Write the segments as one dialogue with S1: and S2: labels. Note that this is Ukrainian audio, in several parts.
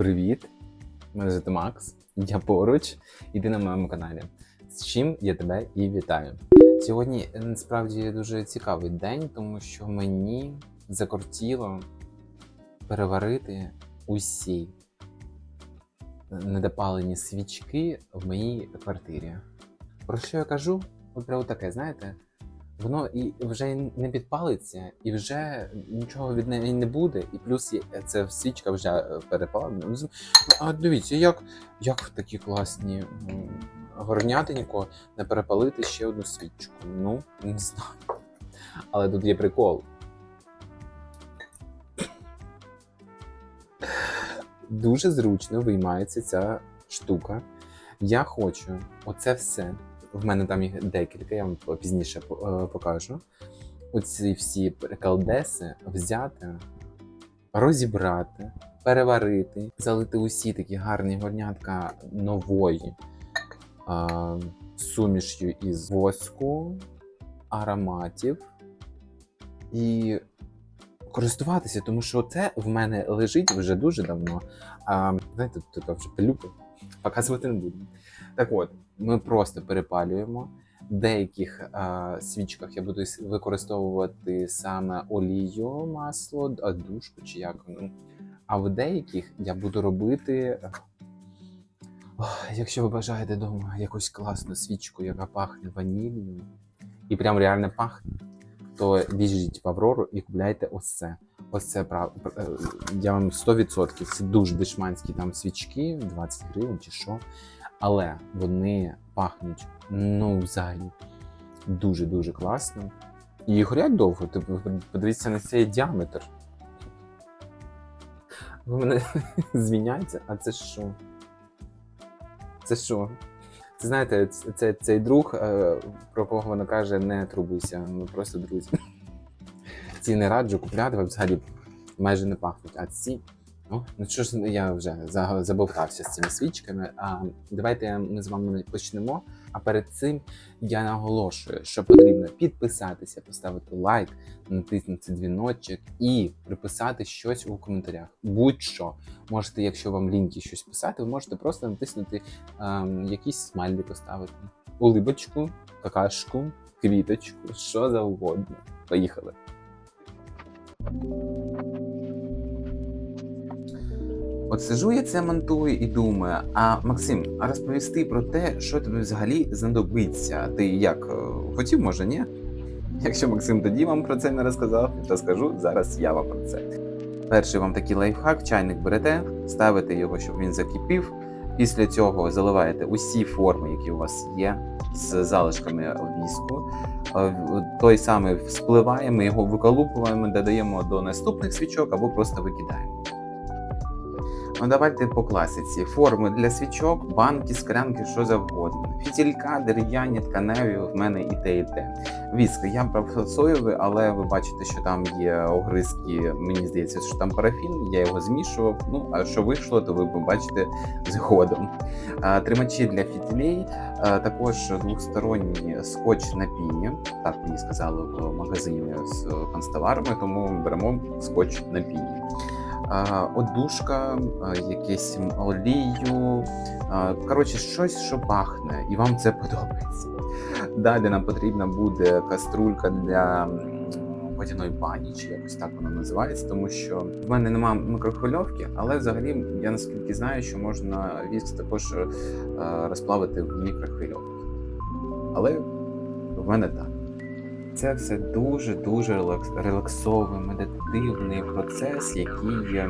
S1: Привіт! Мене звати Макс, я поруч, і ти на моєму каналі. З чим я тебе і вітаю. Сьогодні е, насправді дуже цікавий день, тому що мені закортіло переварити усі недопалені свічки в моїй квартирі. Про що я кажу? От прямо таке, знаєте? Воно і вже не підпалиться, і вже нічого від неї не буде. І плюс є- ця свічка вже е, перепалена. Ну, А дивіться, як, як в такі класні горнятинько не перепалити ще одну свічку. Ну, не знаю. Але тут є прикол. Дуже зручно виймається ця штука. Я хочу оце все. В мене там їх декілька, я вам пізніше е, покажу. Оці всі приколдеси взяти, розібрати, переварити, залити усі такі гарні горнятка нової а, суміш'ю із воску, ароматів і користуватися, тому що це в мене лежить вже дуже давно. А, знаєте, тут вже пилюка. Показувати не буду. Так от, ми просто перепалюємо. В деяких а, свічках я буду використовувати саме олію, масло, душку чи як воно. А в деяких я буду робити. Ох, Якщо ви бажаєте вдома якусь класну свічку, яка пахне ваніллю, і прям реально пахне, то біжіть в Аврору і купляйте ось це. Ось це прав... е, Я вам 100%. Це дуже дешманські там свічки, 20 гривень чи що. Але вони пахнуть, ну, взагалі, дуже-дуже класно. І горять довго. Ти подивіться на цей діаметр. Ви мене звіняється, а це що? Це що? Це знаєте, це цей друг, е, про кого вона каже, не трубуйся, ми просто друзі. Ці не раджу купляти, взагалі майже не пахнуть. А ці. Ну, ну що ж я вже забовтався з цими свічками. А давайте ми з вами почнемо. А перед цим я наголошую, що потрібно підписатися, поставити лайк, натиснути дзвіночок і приписати щось у коментарях. Будь-що можете, якщо вам ліньки щось писати, ви можете просто натиснути ем, якийсь смайлі поставити, улибочку, какашку, квіточку, що завгодно. Поїхали. От сижу я це монтую і думаю, а Максим, а розповісти про те, що тобі взагалі знадобиться. Ти як е, хотів, може, ні? Якщо Максим тоді вам про це не розказав, то скажу зараз я вам про це. Перший вам такий лайфхак: чайник берете, ставите його, щоб він закипів. Після цього заливаєте усі форми, які у вас є, з залишками віску. Е, Той самий спливає, ми його виколупуємо, додаємо до наступних свічок або просто викидаємо. Ну, давайте по класиці. Форми для свічок, банки, склянки, що завгодно. Фітілька, дерев'яні, тканеві, в мене і те, і те. Віск, я соєвий, але ви бачите, що там є огризки. Мені здається, що там парафін, я його змішував. Ну, а що вийшло, то ви побачите згодом. Тримачі для фітілей, також двосторонній скотч на піні. Так мені сказали в магазині з канцтоварами, тому беремо скотч на піні. Одушка, якесь олію, коротше, щось, що пахне, і вам це подобається. Далі нам потрібна буде каструлька для водяної бані, чи якось так вона називається, тому що в мене немає мікрохвильовки, але взагалі я наскільки знаю, що можна віск також е, розплавити в мікрохвильовці. Але в мене так. Це все дуже дуже релакс- релаксовий, медитативний процес, який е,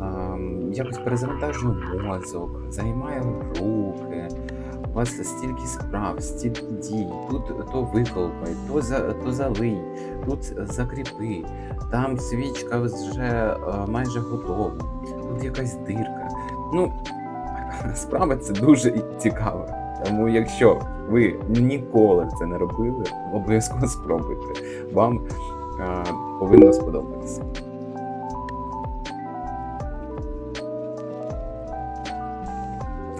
S1: ем, якось перезавантажує мозок, займає руки. У вас стільки справ, стільки дій. Тут то виколпай, то за то залий, тут закріпи, там свічка вже е, майже готова, тут якась дирка. Ну, справа це дуже цікаво. Тому якщо ви ніколи це не робили, обов'язково спробуйте. Вам е, повинно сподобатися.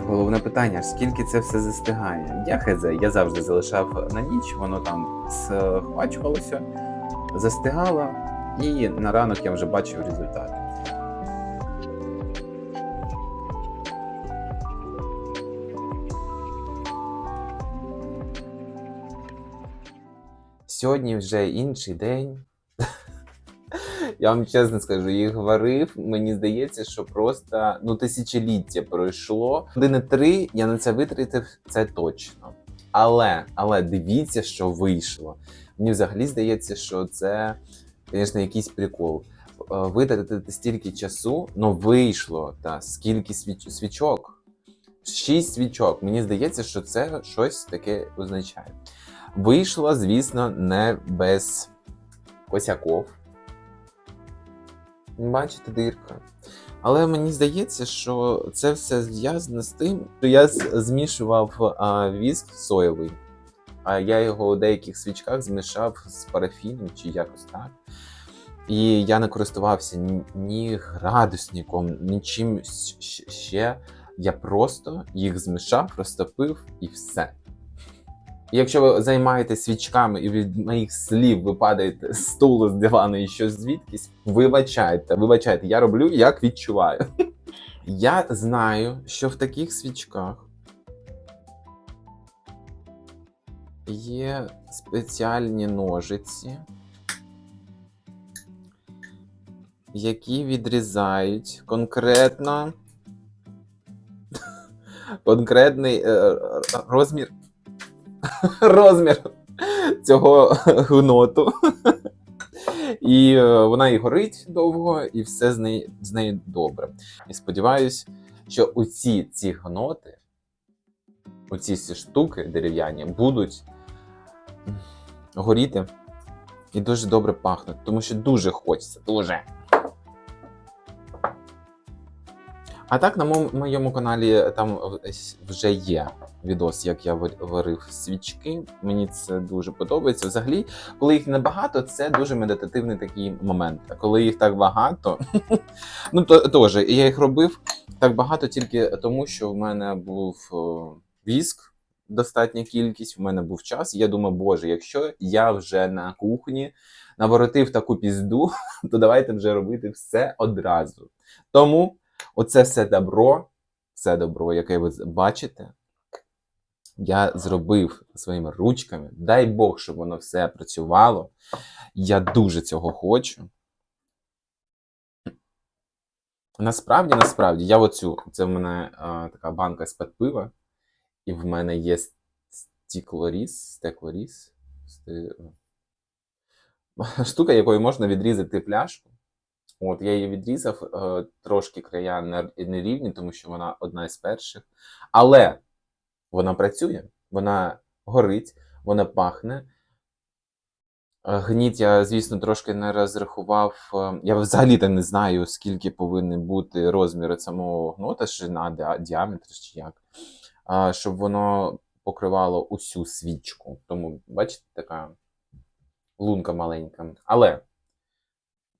S1: Головне питання: скільки це все застигає? Я хз, я завжди залишав на ніч, воно там схвачувалося, застигало, і на ранок я вже бачив результат. Сьогодні вже інший день. Я вам чесно скажу, їх варив. Мені здається, що просто ну тисячоліття пройшло. Години три я на це витратив, це точно. Але, але дивіться, що вийшло. Мені взагалі здається, що це, звісно, якийсь прикол. Е, Витратити стільки часу, ну вийшло. Та скільки свіч... свічок? Шість свічок. Мені здається, що це щось таке означає. Вийшло, звісно, не без косяков. Бачите, дирка. Але мені здається, що це все зв'язано з тим, що я змішував а, віск соєвий, а я його у деяких свічках змішав з парафіном чи якось так. І я не користувався ні, ні градусником, нічим ще. Я просто їх змішав, розтопив і все. Якщо ви займаєтесь свічками і від моїх слів ви падаєте з стулу, з дивану і щось звідкись, вибачайте, вибачайте, я роблю як відчуваю. Я знаю, що в таких свічках є спеціальні ножиці, які відрізають конкретно конкретний е, розмір розмір цього гноту. І е, вона і горить довго, і все з нею, з нею добре. І сподіваюсь, що оці ці гноти, оці всі штуки дерев'яні, будуть горіти і дуже добре пахнуть, тому що дуже хочеться, дуже. А так на моєму- моєму каналі там е, вже є відос, як я вар- варив свічки. Мені це дуже подобається. Взагалі, коли їх небагато, це дуже медитативний такий момент. А коли їх так багато, ну то теж я їх робив так багато тільки тому, що в мене був віск. Достатня кількість, в мене був час. Я думаю, боже, якщо я вже на кухні наворотив таку пізду, то давайте вже робити все одразу. Тому оце все добро, все добро, яке ви бачите, я зробив своїми ручками. Дай Бог, щоб воно все працювало. Я дуже цього хочу. Насправді, насправді, я оцю, це в мене а, така банка з-під пива, і в мене є стеклоріз, сти... штука, якою можна відрізати пляшку. От я її відрізав, е, трошки края не- нерівні, тому що вона одна із перших. Але вона працює, вона горить, вона пахне. Е, Гніт я, звісно, трошки не розрахував. е, Я взагалі там не знаю, скільки повинен бути розмір самого гнота, ширина, діа- діаметр чи як, щоб воно покривало усю свічку. Тому, бачите, така лунка маленька. Але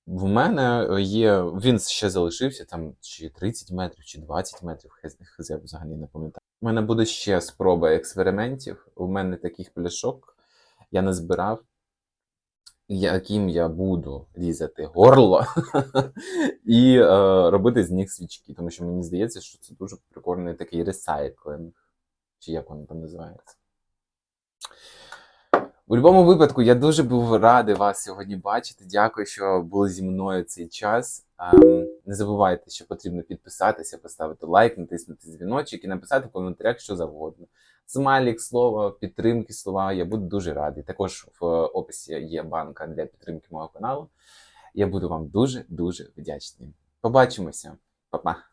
S1: в мене є. Він ще залишився там чи 30 метрів, чи 20 метрів, хз взагалі не пам'ятаю. У мене буде ще спроба експериментів. У мене таких пляшок я не збирав, яким я буду різати горло і е, робити з них свічки. Тому що мені здається, що це дуже прикольний такий ресайклинг, чи як воно там називається. У будь-якому випадку, я дуже був радий вас сьогодні бачити. Дякую, що були зі мною цей час. Ем, не забувайте, що потрібно підписатися, поставити лайк, натиснути дзвіночок і написати в коментарях що завгодно. Смайлік, слово, підтримки, слова. Я буду дуже радий. Також в описі є банка для підтримки мого каналу. Я буду вам дуже дуже вдячний. Побачимося, Па-па.